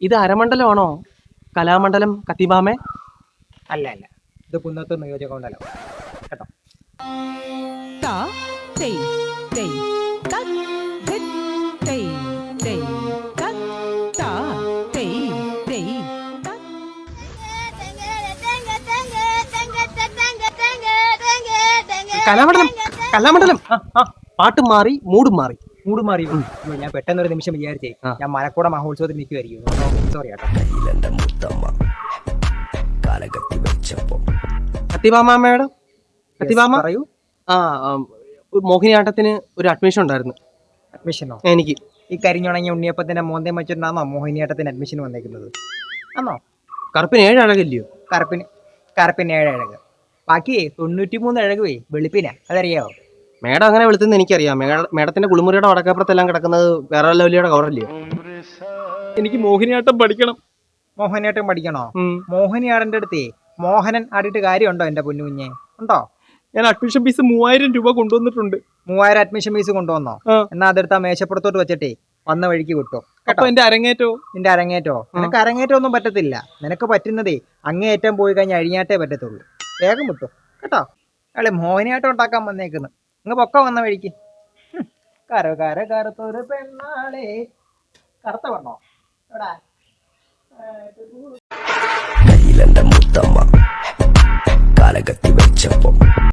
ഇത് അരമണ്ഡലമാണോ? കലാമണ്ഡലം കത്തിബാമേ? അല്ല അല്ല. ഇത് കുന്നത്തൂർ നിയോജക മണ്ഡലം കേട്ടോ കലാമണ്ഡലം. കലാമണ്ഡലം. ആ, ആ, പാട്ടും മാറി മൂടും മാറി. മൂട് മാറി. ഞാൻ പെട്ടെന്ന് ഒരു നിമിഷം വിചാരിച്ചേ. ഞാൻ മലക്കോട മഹോത്സവത്തിൽ നിൽക്കുമായിരിക്കും സോറി പറയൂ. ആ മോഹിനിയാട്ടത്തിന് ഒരു അഡ്മിഷൻ ഉണ്ടായിരുന്നു. അഡ്മിഷനോ എനിക്ക്. ഈ കരിഞ്ഞുണങ്ങിയ ഉണ്ണിയപ്പത്തിന്റെ മോന്തയും വെച്ചിട്ടാണോ മോഹിനിയാട്ടത്തിന് അഡ്മിഷൻ വന്നേക്കുന്നത്. ആണോ കറുപ്പിന് ഏഴ് അഴകില്ലയോ? കറുപ്പിന് കറുപ്പിന് ഏഴ് അഴക്. ബാക്കി തൊണ്ണൂറ്റി മൂന്ന് അഴകുവേ വെളുപ്പിനാ. അതറിയാവോ? മേഡം അങ്ങനെ വിളിച്ചെന്ന് എനിക്കറിയാം. മേഡ- മേഡത്തിന്റെ കുളിമുറിയുടെ വടക്കപ്പുറത്തെല്ലാം കിടക്കുന്നത് വേറെ ലവലിയുടെ കവറല്ലേ? എനിക്ക് മോഹിനിയാട്ടം പഠിക്കണം. മോഹിനിയാട്ടം പഠിക്കണോ. മോഹിനിയാടന്റെ അടുത്തേ മോഹനൻ ആടിയിട്ട് കാര്യമുണ്ടോ എന്റെ പൊന്നു കുഞ്ഞെ? ഉണ്ടോ? ഞാൻ അഡ്മിഷൻ ഫീസ് മൂവായിരം രൂപ കൊണ്ടുവന്നിട്ടുണ്ട്. മൂവായിരം അഡ്മിഷൻ ഫീസ് കൊണ്ടുവന്നോ? എന്നാ അതെടുത്ത് ആ മേശപ്പുറത്തോട്ട് വെച്ചിട്ടേ വന്ന വഴിക്ക് കിട്ടും അപ്പൊ എന്റെ അരങ്ങേറ്റോ? നിന്റെ അരങ്ങേറ്റോ? നിനക്ക് അരങ്ങേറ്റം ഒന്നും പറ്റത്തില്ല. നിനക്ക് പറ്റുന്നതേ അങ്ങേയറ്റം പോയി കഴിഞ്ഞാൽ അഴിഞ്ഞാട്ടേ പറ്റത്തുള്ളൂ. വേഗം കിട്ടും കേട്ടോ? അയാളെ മോഹിനിയാട്ടം ഉണ്ടാക്കാൻ വന്നേക്കുന്നു. അങ്ങ് പൊക്ക വന്ന വഴിക്ക്. കര കര കറുത്തൊരു പെണ്ണാളെ. കറുത്ത പെണ്ണോ? എവിടാ?